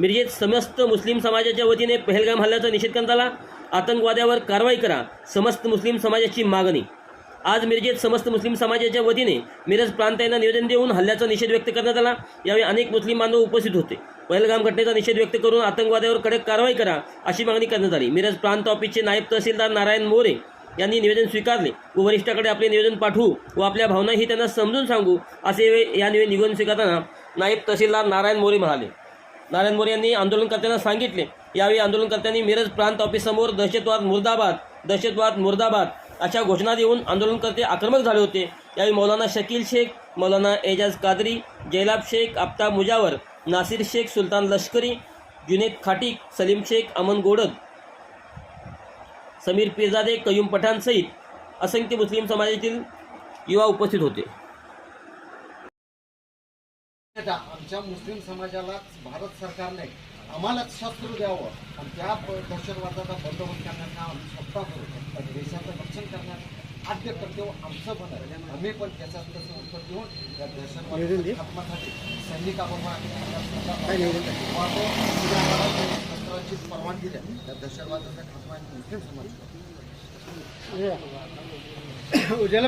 मिरजेत समस्त मुस्लिम समाजाच्या वतीने पहलगाम हल्ल्याचा निषेध करण्यात आला आतंकवाद्यावर कारवाई करा समस्त मुस्लिम समाजाची मागणी. आज मिरजेत समस्त मुस्लिम समाजाच्या वतीने मिरज प्रांतांना निवेदन देऊन हल्ल्याचा निषेध व्यक्त करण्यात आला. यावेळी अनेक मुस्लिम बांधव उपस्थित होते. पहलगाम घटनेचा निषेध व्यक्त करून आतंकवाद्यावर कडक कारवाई करा अशी मागणी करण्यात आली. मिरज प्रांत ऑफिसचे नायब तहसीलदार नारायण मोरे यांनी निवेदन स्वीकारले. व वरिष्ठाकडे आपले निवेदन पाठवू व आपल्या भावनाही त्यांना समजून सांगू असे या निवेदन स्वीकारताना नायब तहसीलदार नारायण मोरे म्हणाले. नारायण मोरे यांनी आंदोलनकर्त्यांना सांगितले. यावेळी आंदोलनकर्त्यांनी मिरज प्रांत ऑफिससमोर दहशतवाद मुर्दाबाद दहशतवाद मुर्दाबाद अशा घोषणा देऊन आंदोलनकर्ते आक्रमक झाले होते. यावेळी मौलाना शकील शेख मौलाना एजाज कादरी जैलाब शेख आफ्ताब मुजावर नासिर शेख सुलतान लष्करी जुनेद खाटीक सलीम शेख अमन गोडद समीर पिरजादे कयूम पठाण सहित असंख्य मुस्लिम समाजातील युवा उपस्थित होते. आमच्या मुस्लिम समाजाला भारत सरकारने आम्हालाच शस्त्र द्यावं. आणि त्या दहशतवादाचा बंदोबस्त करण्याचा आम्ही स्वतः करू. आणि देशाचं रक्षण करण्याचं आद्य कर्तव्य आमचं पण आहे. आम्ही पण त्याच्यात तसं उत्तर देऊन त्या दहशतवादाच्या खात्मासाठी सैनिकाबरोबर आम्ही शस्त्राची परवानगी द्या. त्या दहशतवादाचा खात्मा मुस्लिम समाज.